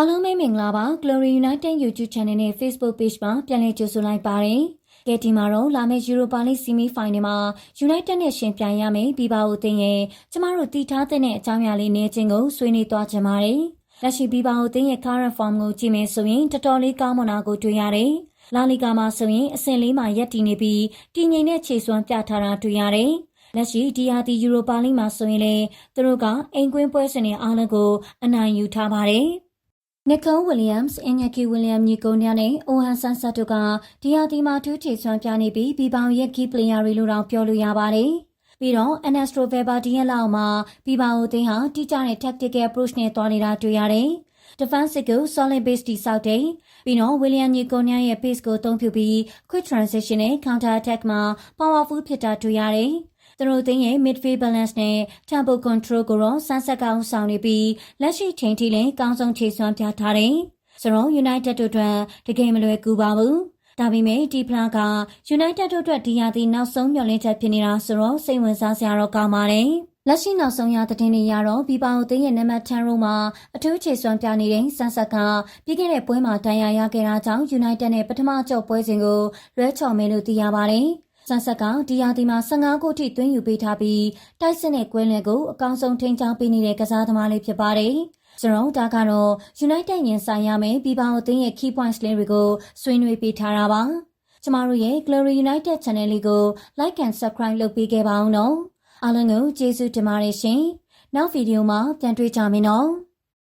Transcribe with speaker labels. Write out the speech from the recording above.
Speaker 1: အားလုံးပဲမင်္ဂလာပါ Glory United YouTube Channel နဲ့ Facebook Page မှာပြန်လည်ကြိုဆိုလိုက်ပါတယ်။ကဲဒီမှာတော့လာမယ့် Europa League Semi Final မှာ United နဲ့ရှင်ပြိုင်ရမယ်ပြီးပါဦးတင်ရဲ့ကျမတို့တည်ထားတဲ့အကြောင်းအရာလေးနေချင်းကိုဆွေးနွေးသွားကြပါတယ်။လက်ရှိပြီးပါဦးတင်ရဲ့ current form ကိုကြည့်မယ်ဆိုရင်တော်တော်လေးကောင်းမွန်တာကိုတွေ့ရတယ်။လာလီဂါမှာဆိုရင်အဆင့်လေးမှာရပ်တည်နေပြီးတည်ငြိမ်တဲ့ခြေစွမ်းပြထားတာတွေ့ရတယ်။လက်ရှိဒီဟာဒီယူရိုပါလိမှာဆိုရင်လေသူတို့ကအိမ်ကွင်းပွဲစဉ်တွေအားလုံးကိုအနိုင်ယူထားပါတယ်။ နစ်ကုန်းဝီလျံစ်အင်ညာကီဝီလျံညီကုန်းများနဲ့အိုဟန်ဆန်ဆတ်တို့ကဒီဟာဒီမှာထူးခြေစွမ်းပြနေပြီးဘီပေါင်ရဲ့ key player တွေလို့တော့ပြောလို့ရပါတယ်။ပြီးတော့ Anastro Weber ဒီရဲ့လောက်မှာဘီပေါင်အသင်းဟာတိကျတဲ့ tactical approach နဲ့တွားနေတာတွေ့ရတယ်။ defensive ကို solid base တိစောက်တယ်။ပြီးတော့ William ညီကုန်းများရဲ့ pace ကိုအသုံးပြုပြီး quick transition နဲ့ counter attack မှာ powerful ဖြစ်တာတွေ့ရတယ်။ သူတို့သိရဲ့ midfield balance နဲ့ tempo control ကိုတော့စမ်းဆက်ကောင်းဆောင်နေပြီးလက်ရှိချိန်ထိလည်းကောင်းဆုံးခြေစွမ်းပြထားတယ်။ဆိုတော့ United တို့အတွက်တကယ်မလွယ်ကူပါဘူး။ဒါပေမဲ့ဒီဖလားက United တို့အတွက်ဒီရာသီနောက်ဆုံးမျှော်လင့်ချက်ဖြစ်နေတာဆိုတော့စိတ်ဝင်စားစရာတော့ကောင်းပါတယ်။လက်ရှိနောက်ဆုံးရသတင်းတွေရတော့ဘီပေါင်သိရဲ့နံပါတ်10ရိုမှာအထူးခြေစွမ်းပြနေတဲ့ဆန်ဆက်ကပြီးခဲ့တဲ့ပွဲမှာတန်ရာရခဲ့တာကြောင့် United နဲ့ပထမကြော့ပွဲစဉ်ကိုလွဲချော်မယ်လို့သိရပါတယ်။ ဆန်ဆက်ကဒီယာတီမှာ15ခုထိသွင်းယူပေးထားပြီးတိုက်စစ်နဲ့ကွဲလွဲကိုအကောင်းဆုံးထိန်းချောင်းပေးနေတဲ့ကစားသမားလေးဖြစ်ပါတယ်။ကျွန်တော်ဒါကတော့ United ရင်ဆိုင်ရမယ်ပြီးပါအသင်းရဲ့ key points လေးတွေကိုဆွေးနွေးပေးထားတာပါ။ကျမတို့ရဲ့ Glory United Channel လေးကို like and subscribe လုပ်ပေးခဲ့ပါအောင်နော်။အားလုံးကိုကျေးဇူးတင်ပါတယ်ရှင်။နောက်ဗီဒီယိုမှာပြန်တွေ့ကြမယ်နော်။